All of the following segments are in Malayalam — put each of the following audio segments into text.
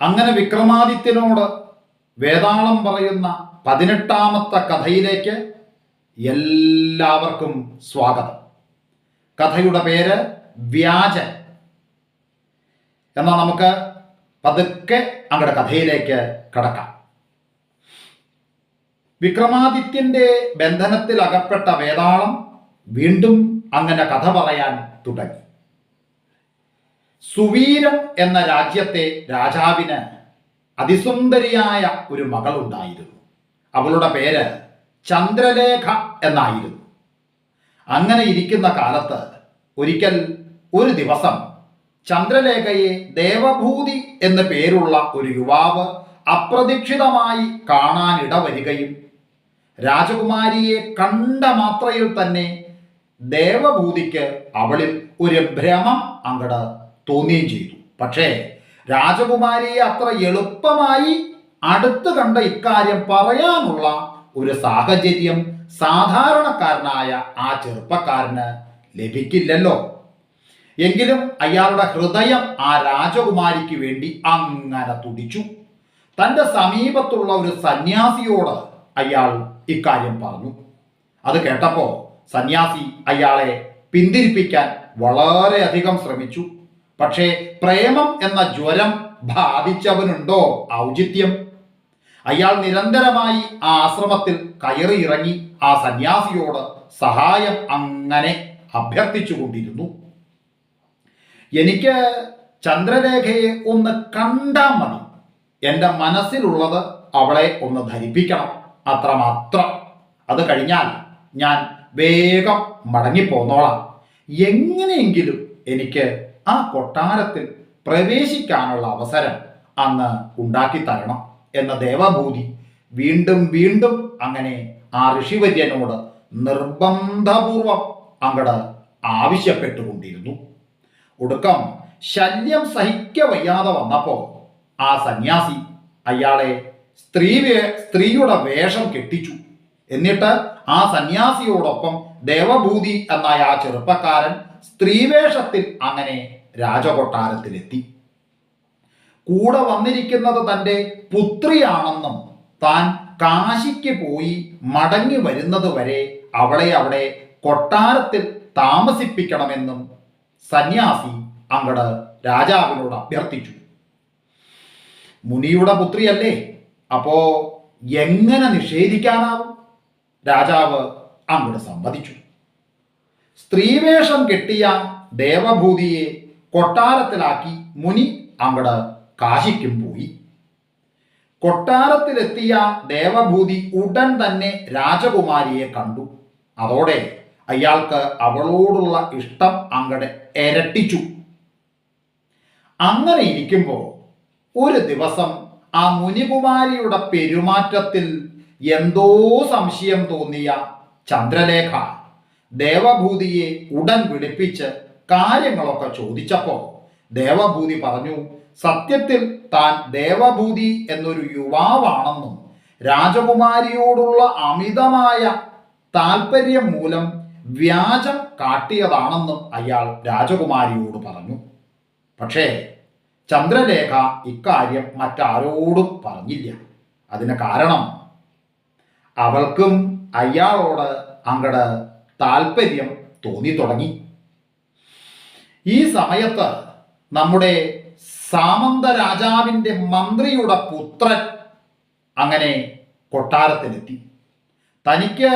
അങ്ങനെ വിക്രമാദിത്യനോട് വേതാളം പറയുന്ന പതിനെട്ടാമത്തെ കഥയിലേക്ക് എല്ലാവർക്കും സ്വാഗതം. കഥയുടെ പേര് വ്യാജൻ. എന്നാൽ നമുക്ക് പതുക്കെ അങ്ങയുടെ കഥയിലേക്ക് കടക്കാം. വിക്രമാദിത്യന്റെ ബന്ധനത്തിൽ അകപ്പെട്ട വേതാളം വീണ്ടും അങ്ങനെ കഥ പറയാൻ തുടങ്ങി. സുവീരം എന്ന രാജ്യത്തെ രാജാവിന് അതിസുന്ദരിയായ ഒരു മകളുണ്ടായിരുന്നു. അവളുടെ പേര് ചന്ദ്രലേഖ എന്നായിരുന്നു. അങ്ങനെ ഇരിക്കുന്ന കാലത്ത് ഒരിക്കൽ ഒരു ദിവസം ചന്ദ്രലേഖയെ ദേവഭൂതി എന്ന പേരുള്ള ഒരു യുവാവ് അപ്രതീക്ഷിതമായി കാണാനിട വരികയും രാജകുമാരിയെ കണ്ട മാത്രയിൽ തന്നെ ദേവഭൂതിക്ക് അവളിൽ ഒരു ഭ്രമം അങ്ങട് തോന്നുകയും ചെയ്തു. പക്ഷേ രാജകുമാരിയെ അത്ര എളുപ്പമായി അടുത്ത് കണ്ട ഇക്കാര്യം പറയാനുള്ള ഒരു സാഹചര്യം സാധാരണക്കാരനായ ആ ചെറുപ്പക്കാരന് ലഭിക്കില്ലല്ലോ. എങ്കിലും അയാളുടെ ഹൃദയം ആ രാജകുമാരിക്ക് വേണ്ടി അങ്ങനെ തുടിച്ചു. തന്റെ സമീപത്തുള്ള ഒരു സന്യാസിയോട് അയാൾ ഇക്കാര്യം പറഞ്ഞു. അത് കേട്ടപ്പോൾ സന്യാസി അയാളെ പിന്തിരിപ്പിക്കാൻ വളരെയധികം ശ്രമിച്ചു. പക്ഷേ പ്രേമം എന്ന ജ്വരം ബാധിച്ചവനുണ്ടോ ഔചിത്യം? അയാൾ നിരന്തരമായി ആ ആശ്രമത്തിൽ കയറി ഇറങ്ങി ആ സന്യാസിയോട് സഹായം അങ്ങനെ അഭ്യർത്ഥിച്ചുകൊണ്ടിരുന്നു. എനിക്ക് ചന്ദ്രരേഖയെ ഒന്ന് കണ്ടാൽ മതി. എന്റെ മനസ്സിലുള്ളത് അവളെ ഒന്ന് ധരിപ്പിക്കണം. അത്രമാത്രം. അത് കഴിഞ്ഞാൽ ഞാൻ വേഗം മടങ്ങിപ്പോന്നോളാം. എങ്ങനെയെങ്കിലും എനിക്ക് ആ കൊട്ടാരത്തിൽ പ്രവേശിക്കാനുള്ള അവസരം അന്ന് ഉണ്ടാക്കി തരണം എന്ന ദേവഭൂതി വീണ്ടും വീണ്ടും അങ്ങനെ ആ ഋഷിവര്യനോട് നിർബന്ധപൂർവം അങ്ങട് ആവശ്യപ്പെട്ടുകൊണ്ടിരുന്നു. ഒടുക്കം ശല്യം സഹിക്ക വയ്യാതെ വന്നപ്പോൾ ആ സന്യാസി അയാളെ സ്ത്രീ സ്ത്രീയുടെ വേഷം കെട്ടിച്ചു. എന്നിട്ട് ആ സന്യാസിയോടൊപ്പം ദേവഭൂതി എന്നായ ആ ചെറുപ്പക്കാരൻ സ്ത്രീവേഷത്തിൽ അങ്ങനെ രാജകൊട്ടാരത്തിലെത്തി. കൂടെ വന്നിരിക്കുന്നത് തന്റെ പുത്രിയാണെന്നും താൻ കാശിക്ക് പോയി മടങ്ങി വരുന്നത് വരെ അവളെ അവിടെ കൊട്ടാരത്തിൽ താമസിപ്പിക്കണമെന്നും സന്യാസി അങ്ങട് രാജാവിനോട് അഭ്യർത്ഥിച്ചു. മുനിയുടെ പുത്രിയല്ലേ അപ്പോ എങ്ങനെ നിഷേധിക്കാനാവും? രാജാവ് അങ്ങോട്ട് സമ്മതിച്ചു. സ്ത്രീവേഷം കെട്ടിയ ദേവഭൂതിയെ കൊട്ടാരത്തിലാക്കി മുനി അങ്ങട് കാശിക്കും പോയി. കൊട്ടാരത്തിലെത്തിയ ദേവഭൂതി ഉടൻ തന്നെ രാജകുമാരിയെ കണ്ടു. അതോടെ അയാൾക്ക് അവളോടുള്ള ഇഷ്ടം അങ്ങടെ ഇരട്ടിച്ചു. അങ്ങനെ ഇരിക്കുമ്പോൾ ഒരു ദിവസം ആ മുനികുമാരിയുടെ പെരുമാറ്റത്തിൽ എന്തോ സംശയം തോന്നിയ ചന്ദ്രലേഖ ദേവഭൂതിയെ ഉടൻ വിളിപ്പിച്ച് കാര്യങ്ങളൊക്കെ ചോദിച്ചപ്പോൾ ദേവഭൂതി പറഞ്ഞു സത്യത്തിൽ താൻ ദേവഭൂതി എന്നൊരു യുവാവാണെന്നും രാജകുമാരിയോടുള്ള അമിതമായ താല്പര്യം മൂലം വ്യാജം കാട്ടിയതാണെന്നും അയാൾ രാജകുമാരിയോട് പറഞ്ഞു. പക്ഷേ ചന്ദ്രലേഖ ഇക്കാര്യം മറ്റാരോടും പറഞ്ഞില്ല. അതിന് കാരണം അവൾക്കും അയാളോട് അങ്ങട് താല്പര്യം തോന്നി തുടങ്ങി. ഈ സമയത്ത് നമ്മുടെ സാമന്ത രാജാവിന്റെ മന്ത്രിയുടെ പുത്രൻ അങ്ങനെ കൊട്ടാരത്തിലെത്തി. തനിക്ക്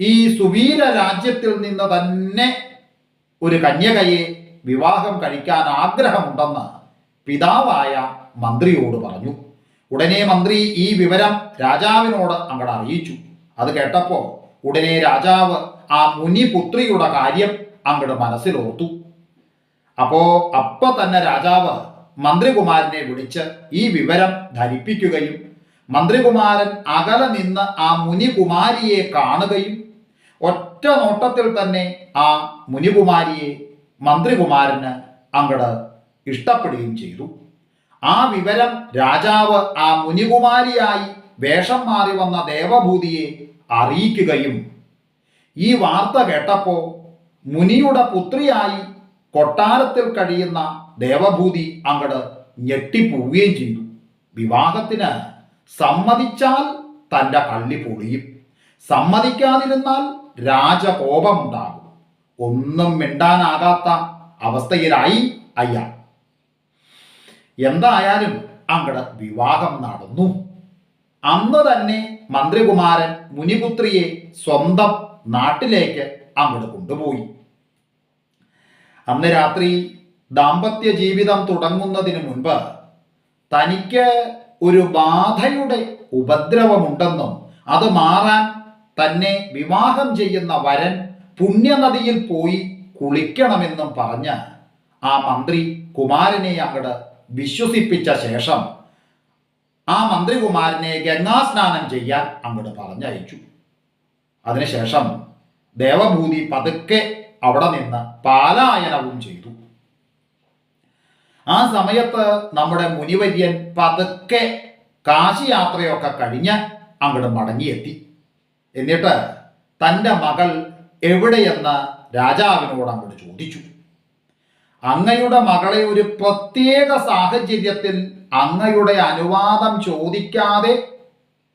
ഈ സുവീര രാജ്യത്തിൽ നിന്ന് തന്നെ ഒരു കന്യകയെ വിവാഹം കഴിക്കാൻ ആഗ്രഹമുണ്ടെന്ന് പിതാവായ മന്ത്രിയോട് പറഞ്ഞു. ഉടനെ മന്ത്രി ഈ വിവരം രാജാവിനോട് അങ്ങോട്ട് അറിയിച്ചു. അത് കേട്ടപ്പോൾ ഉടനെ രാജാവ് ആ മുനിപുത്രിയുടെ കാര്യം അങ്ങോട്ട് മനസ്സിലോർത്തു. അപ്പോ അപ്പൊ തന്നെ രാജാവ് മന്ത്രികുമാരനെ വിളിച്ച് ഈ വിവരം ധരിപ്പിക്കുകയും മന്ത്രികുമാരൻ അകലെ നിന്ന് ആ മുനികുമാരിയെ കാണുകയും ഒറ്റ നോട്ടത്തിൽ തന്നെ ആ മുനികുമാരിയെ മന്ത്രികുമാരന് അങ്ങട് ഇഷ്ടപ്പെടുകയും ചെയ്തു. ആ വിവരം രാജാവ് ആ മുനികുമാരിയായി വേഷം മാറി വന്ന ദേവഭൂതിയെ അറിയിക്കുകയും ഈ വാർത്ത കേട്ടപ്പോൾ മുനിയുടെ പുത്രിയായി കൊട്ടാരത്തിൽ കഴിയുന്ന ദേവഭൂതി അങ്ങട് ഞെട്ടിപ്പോവുകയും ചെയ്തു. വിവാഹത്തിന് സമ്മതിച്ചാൽ തന്റെ കള്ളി പൊളിയും. സമ്മതിക്കാതിരുന്നാൽ രാജകോപമുണ്ടാകും. ഒന്നും മിണ്ടാനാകാത്ത അവസ്ഥയിലായി അയാൾ. എന്തായാലും അങ്ങട് വിവാഹം നടന്നു. അന്ന് തന്നെ മന്ത്രികുമാരൻ മുനിപുത്രിയെ സ്വന്തം നാട്ടിലേക്ക് അങ്ങോട്ട് കൊണ്ടുപോയി. അന്ന് രാത്രി ദാമ്പത്യ ജീവിതം തുടങ്ങുന്നതിന് മുൻപ് തനിക്ക് ഒരു ബാധയുടെ ഉപദ്രവമുണ്ടെന്നും അത് മാറാൻ തന്നെ വിവാഹം ചെയ്യുന്ന വരൻ പുണ്യനദിയിൽ പോയി കുളിക്കണമെന്നും പറഞ്ഞ് ആ മന്ത്രി കുമാരനെ അങ്ങട് വിശ്വസിപ്പിച്ച ശേഷം ആ മന്ത്രികുമാരനെ ഗംഗാസ്നാനം ചെയ്യാൻ അങ്ങോട്ട് പറഞ്ഞയച്ചു. അതിനുശേഷം ദേവഭൂതി പതുക്കെ അവിടെ നിന്ന് പാലായനവും ചെയ്തു. ആ സമയത്ത് നമ്മുടെ മുനിവര്യൻ പതുക്കെ കാശി യാത്രയൊക്കെ കഴിഞ്ഞ് അങ്ങോട്ട് മടങ്ങിയെത്തി. എന്നിട്ട് തന്റെ മകൾ എവിടെയെന്ന് രാജാവിനോട് അങ്ങോട്ട് ചോദിച്ചു. അങ്ങയുടെ മകളെ ഒരു പ്രത്യേക സാഹചര്യത്തിൽ അങ്ങയുടെ അനുവാദം ചോദിക്കാതെ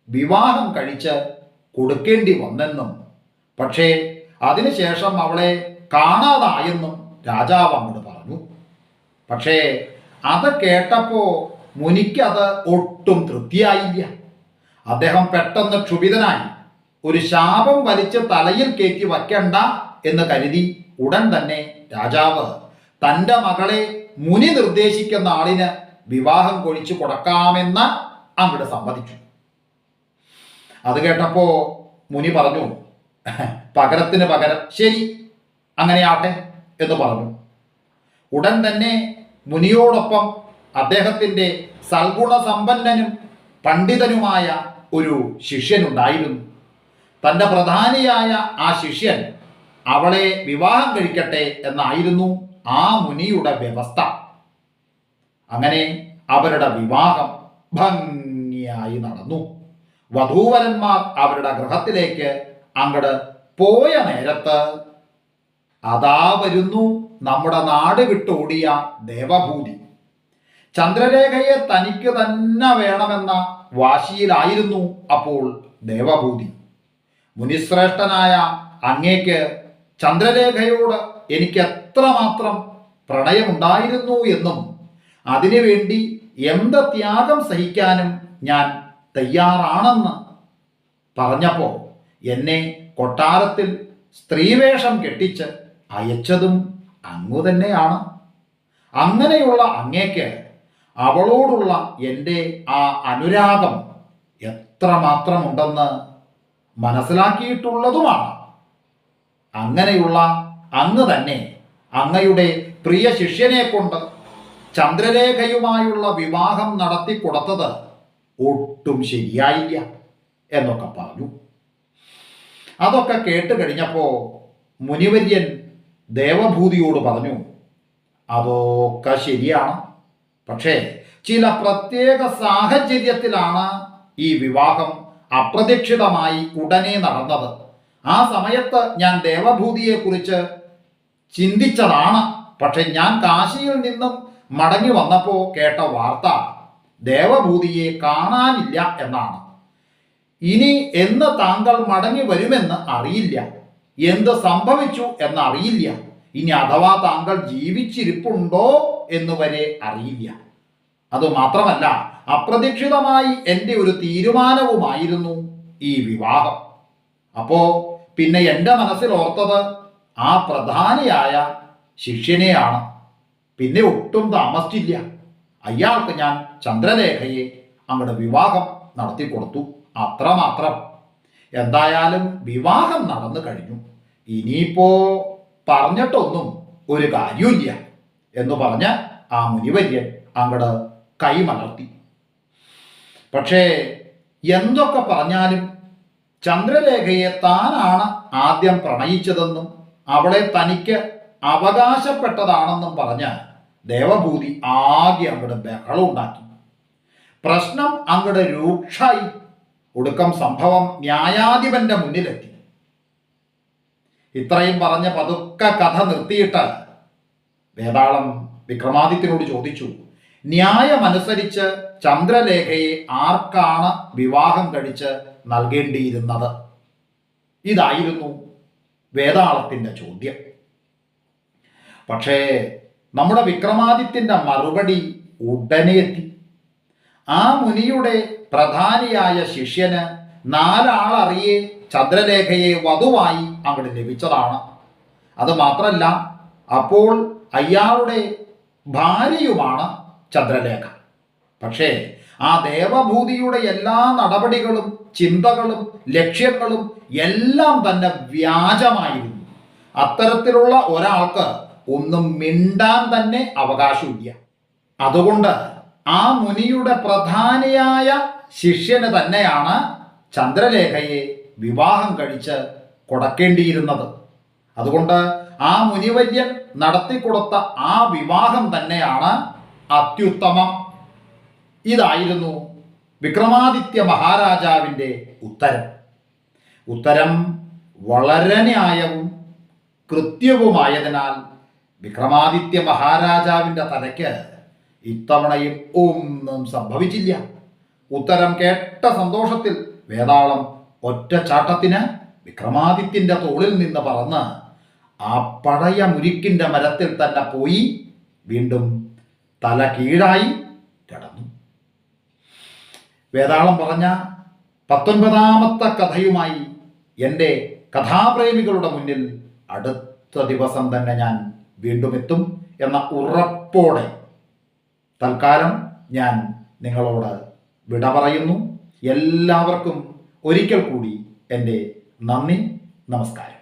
വിവാഹം കഴിച്ച് കൊടുക്കേണ്ടി വന്നെന്നും പക്ഷേ അതിനുശേഷം അവളെ കാണാതായെന്നും രാജാവ് അങ്ങോട്ട് പറഞ്ഞു. പക്ഷേ അത് കേട്ടപ്പോൾ മുനിക്കത് ഒട്ടും തൃപ്തിയായില്ല. അദ്ദേഹം പെട്ടെന്ന് ക്ഷുഭിതനായി ഒരു ശാപം വലിച്ച് തലയിൽ കയറ്റി വയ്ക്കണ്ട എന്ന് കരുതി ഉടൻ തന്നെ രാജാവ് തന്റെ മകളെ മുനി നിർദ്ദേശിക്കുന്ന ആളിന് വിവാഹം കൊഴിച്ചു കൊടുക്കാമെന്ന് അങ്ങോട്ട് സമ്മതിച്ചു. അത് കേട്ടപ്പോ മുനി പറഞ്ഞു പകരത്തിന് പകരം ശരി അങ്ങനെയാട്ടെ എന്ന് പറഞ്ഞു. ഉടൻ തന്നെ മുനിയോടൊപ്പം അദ്ദേഹത്തിന്റെ സൽഗുണസമ്പന്നനും പണ്ഡിതനുമായ ഒരു ശിഷ്യനുണ്ടായിരുന്നു തന്റെ പ്രധാനിയായ ആ ശിഷ്യൻ അവളെ വിവാഹം കഴിക്കട്ടെ എന്നായിരുന്നു ആ മുനിയുടെ വ്യവസ്ഥ. അങ്ങനെ അവരുടെ വിവാഹം ഭംഗിയായി നടന്നു. വധൂവരന്മാർ അവരുടെ ഗൃഹത്തിലേക്ക് അങ്ങട് പോയ നേരത്ത് അതാ വരുന്നു നമ്മുടെ നാട് വിട്ടോടിയ ദേവഭൂതി ചന്ദ്രരേഖയെ തനിക്ക് തന്നെ വേണമെന്ന വാശിയിലായിരുന്നു അപ്പോൾ ദേവഭൂതി മുനിശ്രേഷ്ഠനായ അങ്ങേക്ക് ചന്ദ്രരേഖയോട് എനിക്ക് എത്രമാത്രം പ്രണയമുണ്ടായിരുന്നു എന്നും അതിനുവേണ്ടി എന്ത് ത്യാഗം സഹിക്കാനും ഞാൻ തയ്യാറാണെന്ന് പറഞ്ഞപ്പോൾ എന്നെ കൊട്ടാരത്തിൽ സ്ത്രീവേഷം കെട്ടിച്ച് അയച്ചതും അങ്ങു തന്നെയാണ്. അങ്ങനെയുള്ള അങ്ങേക്ക് അവളോടുള്ള എന്റെ ആ അനുരാഗം എത്രമാത്രമുണ്ടെന്ന് മനസ്സിലാക്കിയിട്ടുള്ളതുമാണ്. അങ്ങനെയുള്ള അങ്ങ് തന്നെ അങ്ങയുടെ പ്രിയ ശിഷ്യനെ കൊണ്ട് ചന്ദ്രരേഖയുമായുള്ള വിവാഹം നടത്തി കൊടുത്തത് ഒട്ടും ശരിയായില്ല എന്നൊക്കെ പറഞ്ഞു. അതൊക്കെ കേട്ട് കഴിഞ്ഞപ്പോൾ മുനിവര്യൻ ദേവഭൂതിയോട് പറഞ്ഞു അതൊക്കെ ശരിയാണ്. പക്ഷേ ചില പ്രത്യേക സാഹചര്യത്തിലാണ് ഈ വിവാഹം അപ്രതീക്ഷിതമായി ഉടനെ നടന്നത്. ആ സമയത്ത് ഞാൻ ദേവഭൂതിയെക്കുറിച്ച് ചിന്തിച്ചതാണ്. പക്ഷെ ഞാൻ കാശിയിൽ നിന്നും മടങ്ങി വന്നപ്പോൾ കേട്ട വാർത്ത ദേവഭൂതിയെ കാണാനില്ല എന്നാണ്. ഇനി എന്ന് താങ്കൾ മടങ്ങി വരുമെന്ന് അറിയില്ല. എന്ത് സംഭവിച്ചു എന്നറിയില്ല. ഇനി അഥവാ താങ്കൾ ജീവിച്ചിരിപ്പുണ്ടോ എന്ന് വരെ അറിയില്ല. അത് മാത്രമല്ല അപ്രതീക്ഷിതമായി എന്റെ ഒരു തീരുമാനവുമായിരുന്നു ഈ വിവാഹം. അപ്പോ പിന്നെ എന്റെ മനസ്സിൽ ഓർത്തത് ആ പ്രധാനിയായ ശിഷ്യനെയാണ്. പിന്നെ ഒട്ടും താമസിച്ചില്ല. അയാൾക്ക് ഞാൻ ചന്ദ്രലേഖയെ അങ്ങോട്ട് വിവാഹം നടത്തി കൊടുത്തു അത്രമാത്രം. എന്തായാലും വിവാഹം നടന്നു കഴിഞ്ഞു. ഇനിയിപ്പോ പറഞ്ഞിട്ടൊന്നും ഒരു കാര്യമില്ല എന്ന് പറഞ്ഞ് ആ മുനിവര്യൻ അങ്ങട് കൈമലർത്തി. പക്ഷേ എന്തൊക്കെ പറഞ്ഞാലും ചന്ദ്രലേഖയെ താനാണ് ആദ്യം പ്രണയിച്ചതെന്നും അവളെ തനിക്ക് അവകാശപ്പെട്ടതാണെന്നും പറഞ്ഞ് ദേവഭൂതി ആകെ അങ്ങോട്ട് ബഹളം ഉണ്ടാക്കി പ്രശ്നം അങ്ങോട്ട് രൂക്ഷായി ഒടുക്കം സംഭവം ന്യായാധിപന്റെ മുന്നിലെത്തി. ഇത്രയും പറഞ്ഞ പതുക്കെ കഥ നിർത്തിയിട്ട് വേതാളം വിക്രമാദിത്യനോട് ചോദിച്ചു ന്യായമനുസരിച്ച് ചന്ദ്രലേഖയെ ആർക്കാണ് വിവാഹം കഴിച്ച് നൽകേണ്ടിയിരുന്നത്? ഇതായിരുന്നു വേതാളത്തിന്റെ ചോദ്യം. പക്ഷേ നമ്മുടെ വിക്രമാദിത്യന്റെ മറുപടി ഉടനെ എത്തി. ആ മുനിയുടെ പ്രധാനിയായ ശിഷ്യന് നാലാളറിയെ ചന്ദ്രലേഖയെ വധുവായി അങ്ങോട്ട് ലഭിച്ചതാണ്. അത് മാത്രല്ല അപ്പോൾ അയാളുടെ ഭാര്യയുമാണ് ചന്ദ്രലേഖ. പക്ഷേ ആ ദേവഭൂതിയുടെ എല്ലാ നടപടികളും ചിന്തകളും ലക്ഷ്യങ്ങളും എല്ലാം തന്നെ വ്യാജമായിരുന്നു. അത്തരത്തിലുള്ള ഒരാൾക്ക് ഒന്നും മിണ്ടാൻ തന്നെ അവകാശമില്ല. അതുകൊണ്ട് ആ മുനിയുടെ പ്രധാനിയായ ശിഷ്യന് തന്നെയാണ് ചന്ദ്രലേഖയെ വിവാഹം കഴിച്ച് കൊടുക്കേണ്ടിയിരുന്നത്. അതുകൊണ്ട് ആ മുനിവര്യൻ നടത്തിക്കൊടുത്ത ആ വിവാഹം തന്നെയാണ് അത്യുത്തമം. ഇതായിരുന്നു വിക്രമാദിത്യ മഹാരാജാവിന്റെ ഉത്തരം. ഉത്തരം വളരെ ന്യായവും കൃത്യവുമായതിനാൽ വിക്രമാദിത്യ മഹാരാജാവിന്റെ തലയ്ക്ക് ഇത്തവണയും ഒന്നും സംഭവിച്ചില്ല. ഉത്തരം കേട്ട സന്തോഷത്തിൽ വേതാളം ഒറ്റച്ചാട്ടത്തിന് വിക്രമാദിത്യന്റെ തോളിൽ നിന്ന് പറന്ന് ആ പഴയ മുരിക്കിന്റെ മരത്തിൽ തന്നെ പോയി വീണ്ടും തല കീഴായി കിടന്നു. വേതാളം പറഞ്ഞ പത്തൊൻപതാമത്തെ കഥയുമായി എന്റെ കഥാപ്രേമികളുടെ മുന്നിൽ അടുത്ത ദിവസം തന്നെ ഞാൻ വീണ്ടും എത്തും എന്ന ഉറപ്പോടെ തൽക്കാലം ഞാൻ നിങ്ങളോട് വിട പറയുന്നു. എല്ലാവർക്കും ഒരിക്കൽ കൂടി എന്റെ നന്ദി നമസ്കാരം.